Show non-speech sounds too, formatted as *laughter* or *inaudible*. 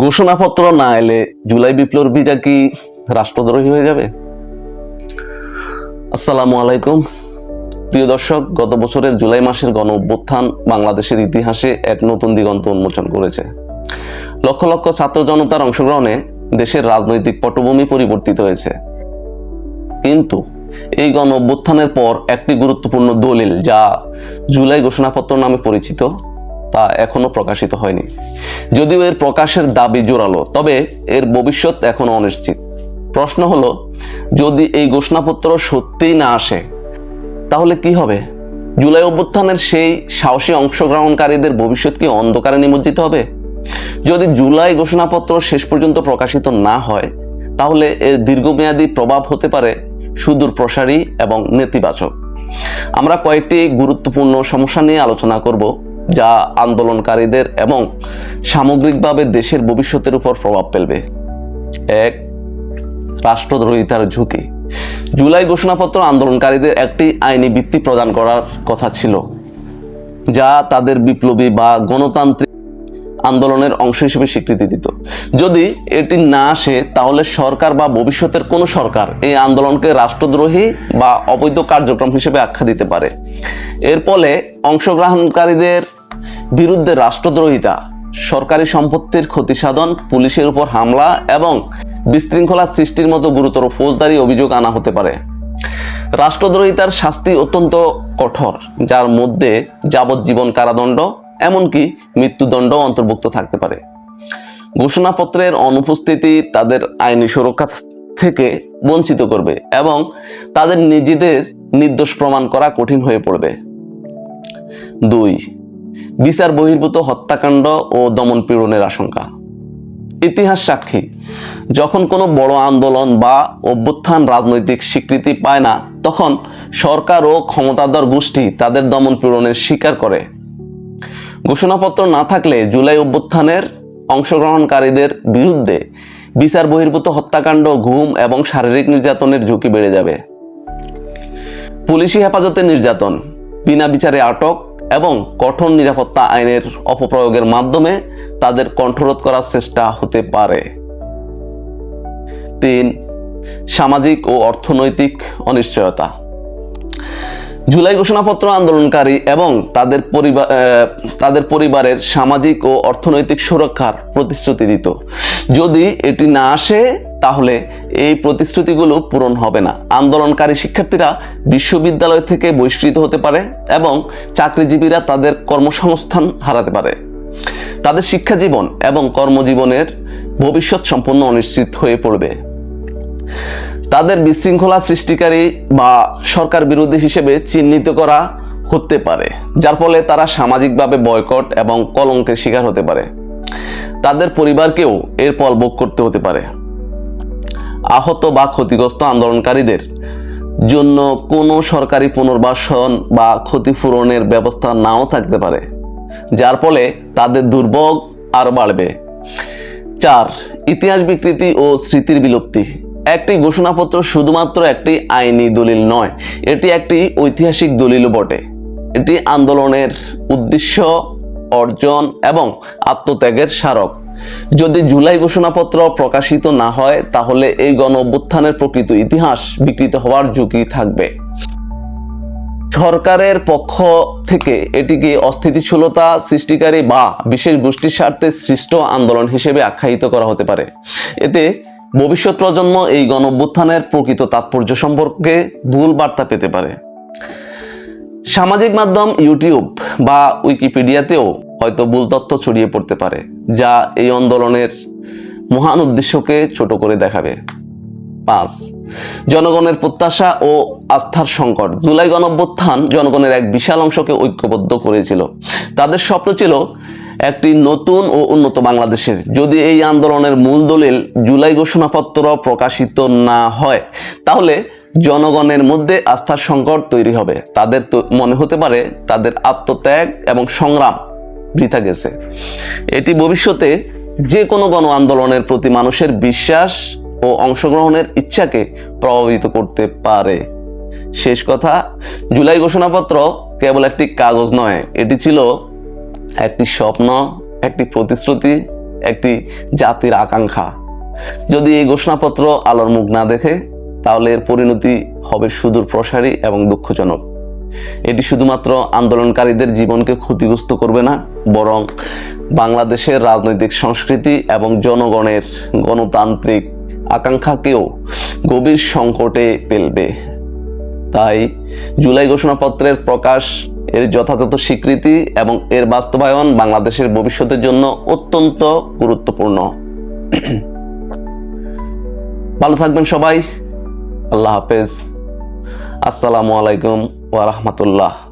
ঘোষণাপত্র না এলে জুলাই বিপ্লবীরা কি রাষ্ট্রদ্রোহী হয়ে যাবে? আসসালামু আলাইকুম। প্রিয় দর্শক, গত বছরের জুলাই মাসের গণ অভ্যুত্থান বাংলাদেশের ইতিহাসে এক নতুন দিগন্ত উন্মোচন করেছে। লক্ষ লক্ষ ছাত্র জনতার অংশগ্রহণে দেশের রাজনৈতিক পটভূমি পরিবর্তিত হয়েছে। কিন্তু এই গণ অভ্যুত্থানের পর একটি গুরুত্বপূর্ণ দলিল যা জুলাই ঘোষণাপত্র নামে পরিচিত তা এখনও প্রকাশিত হয়নি। যদিও এর প্রকাশের দাবি জোরালো, তবে এর ভবিষ্যৎ এখনও অনিশ্চিত। প্রশ্ন হলো, যদি এই ঘোষণাপত্র সত্যিই না আসে, তাহলে কি হবে? জুলাই অভ্যুত্থানের সেই সাহসী অংশগ্রহণকারীদের ভবিষ্যৎ কি অন্ধকারে নিমজ্জিত হবে? যদি জুলাই ঘোষণাপত্র শেষ পর্যন্ত প্রকাশিত না হয়, তাহলে এর দীর্ঘমেয়াদী প্রভাব হতে পারে সুদূর প্রসারী এবং নেতিবাচক। আমরা কয়েকটি গুরুত্বপূর্ণ সমস্যা নিয়ে আলোচনা করব। যা আন্দোলনকারীদের এবং সামগ্রিকভাবে দেশের ভবিষ্যতের উপর প্রভাব ফেলবে। এক, রাষ্ট্রদ্রোহিতার ঝুঁকি। জুলাই ঘোষণাপত্র আন্দোলনকারীদের একটি আইনি ভিত্তি প্রদান করার কথা ছিল, যা তাদের বিপ্লবী বা গণতান্ত্রিক আন্দোলনের অংশ হিসেবে স্বীকৃতি দিত। যদি এটি না আসে, তাহলে সরকার বা ভবিষ্যতের কোনো সরকার এই আন্দোলনকে রাষ্ট্রদ্রোহী বা অবৈধ কার্যক্রম হিসেবে আখ্যা দিতে পারে। এর ফলে অংশগ্রহণকারীদের বিরুদ্ধে রাষ্ট্রদ্রোহিতা, সরকারি সম্পত্তির ক্ষতি সাধন পুলিশের উপর হামলা এবং বিশৃঙ্খলা সৃষ্টির মতো গুরুতর ফৌজদারি অভিযোগ আনা হতে পারে। রাষ্ট্রদ্রোহিতার শাস্তি অত্যন্ত কঠোর, যার মধ্যে যাবজ্জীবন কারাদণ্ড এমনকি মৃত্যুদণ্ড অন্তর্ভুক্ত থাকতে পারে। ঘোষণাপত্রের অনুপস্থিতি তাদের আইনি সুরক্ষা থেকে বঞ্চিত করবে এবং তাদের নিজেদের নির্দোষ প্রমাণ করা কঠিন হয়ে পড়বে। দুই, বিচার বহির্ভূত হত্যাকাণ্ড ও দমন পীড়নের আশঙ্কা। ইতিহাস সাক্ষী, যখন কোনো বড় আন্দোলন বা অভ্যুত্থান রাজনৈতিক স্বীকৃতি পায় না, তখন সরকার ও ক্ষমতাধর গোষ্ঠী তাদের দমন পীড়নের স্বীকার করে। ঘোষণাপত্র না থাকলে জুলাই অভ্যুত্থানের অংশগ্রহণকারীদের বিরুদ্ধে বিচার বহির্ভূত হত্যাকাণ্ড, ঘুম এবং শারীরিক নির্যাতনের ঝুঁকি বেড়ে যাবে। পুলিশি হেফাজতে নির্যাতন, বিনা বিচারে আটক এবং কঠোর নিরাপত্তা আইনের অপপ্রয়োগের মাধ্যমে তাদের কণ্ঠরোধ করার চেষ্টা হতে পারে। তিন, সামাজিক ও অর্থনৈতিক অনিশ্চয়তা। জুলাই ঘোষণাপত্র আন্দোলনকারী এবং তাদের পরিবার তাদের পরিবারের সামাজিক ও অর্থনৈতিক সুরক্ষার প্রতিশ্রুতি দিত। যদি এটি না আসে, তাহলে এই প্রতিশ্রুতিগুলো পূরণ হবে না। আন্দোলনকারী শিক্ষার্থীরা বিশ্ববিদ্যালয় থেকে বহিষ্কৃত হতে পারে এবং চাকরিজীবীরা তাদের কর্মসংস্থান হারাতে পারে। তাদের শিক্ষা জীবন এবং কর্মজীবনের ভবিষ্যৎ সম্পূর্ণ অনিশ্চিত হয়ে পড়বে। তাদের বিশৃঙ্খলা সৃষ্টিকারী বা সরকার বিরোধী হিসেবে চিহ্নিত করা হতে পারে, যার ফলে তারা সামাজিকভাবে বয়কট এবং কলঙ্কের শিকার হতে পারে। তাদের পরিবারকেও এর ফল ভোগ করতে হতে পারে। আহত বা ক্ষতিগ্রস্ত আন্দোলনকারীদের জন্য কোনো সরকারি পুনর্বাসন বা ক্ষতিপূরণের ব্যবস্থা নাও থাকতে পারে, যার ফলে তাদের দুর্ভোগ আরও বাড়বে। চার, ইতিহাস বিকৃতি ও স্মৃতির বিলুপ্তি। একটি ঘোষণাপত্র শুধুমাত্র একটি আইনি দলিল নয়, এটি একটি ঐতিহাসিক দলিলও বটে। এটি আন্দোলনের উদ্দেশ্য, অর্জন এবং আত্মত্যাগের স্মারক। যদি জুলাই ঘোষণাপত্র প্রকাশিত না হয়, তাহলে এই গণ অভ্যুত্থানের প্রকৃত ইতিহাস বিকৃত হওয়ার ঝুঁকি থাকবে। সরকারের পক্ষ থেকে এটিকে অস্থিতিশীলতা সৃষ্টিকারী বা বিশেষ গোষ্ঠীর স্বার্থে সৃষ্ট আন্দোলন হিসেবে আখ্যায়িত করা হতে পারে। এতে ভবিষ্যৎ প্রজন্ম এই গণ প্রকৃত তাৎপর্য সম্পর্কে ভুল বার্তা পেতে পারে। সামাজিক মাধ্যম ইউটিউব বা উইকিপিডিয়াতেও হয়তো ভুল তথ্য ছড়িয়ে পড়তে পারে, যা এই আন্দোলনের মহান উদ্দেশ্যকে ছোট করে দেখাবে। পাঁচ, জনগণের প্রত্যাশা ও আস্থার সংকট। জুলাই গণঅভ্যুত্থান জনগণের এক বিশাল অংশকে ঐক্যবদ্ধ করেছিল। তাদের স্বপ্ন ছিল একটি নতুন ও উন্নত বাংলাদেশের। যদি এই আন্দোলনের মূল দলিল জুলাই ঘোষণাপত্র প্রকাশিত না হয়, তাহলে জনগণের মধ্যে আস্থার সংকট তৈরি হবে। তাদের তো মনে হতে পারে তাদের আত্মত্যাগ এবং সংগ্রাম বৃথা গেছে। এটি ভবিষ্যতে যে কোনো গণ আন্দোলনের প্রতি মানুষের বিশ্বাস ও অংশগ্রহণের ইচ্ছাকে প্রভাবিত করতে পারে। শেষ কথা, জুলাই ঘোষণাপত্র কেবল একটি কাগজ নয়, এটি ছিল একটি স্বপ্ন, একটি প্রতিশ্রুতি, একটি জাতির আকাঙ্ক্ষা। যদি এই ঘোষণাপত্র আলোর মুখ না দেখে, তাহলে এর পরিণতি হবে সুদূর প্রসারী এবং দুঃখজনক। এটি শুধুমাত্র আন্দোলনকারীদের জীবনকে ক্ষতিগ্রস্ত করবে না, বরং বাংলাদেশের রাজনৈতিক সংস্কৃতি এবং জনগণের গণতান্ত্রিক আকাঙ্ক্ষাকেও গভীর সংকটে ফেলবে। তাই জুলাই ঘোষণাপত্রের প্রকাশ এর যথাযথ স্বীকৃতি এবং এর বাস্তবায়ন বাংলাদেশের ভবিষ্যতের জন্য অত্যন্ত গুরুত্বপূর্ণ। *clears throat* ভালো থাকবেন সবাই। আল্লাহ হাফেজ। আসসালামু আলাইকুম ওয়া রাহমাতুল্লাহ।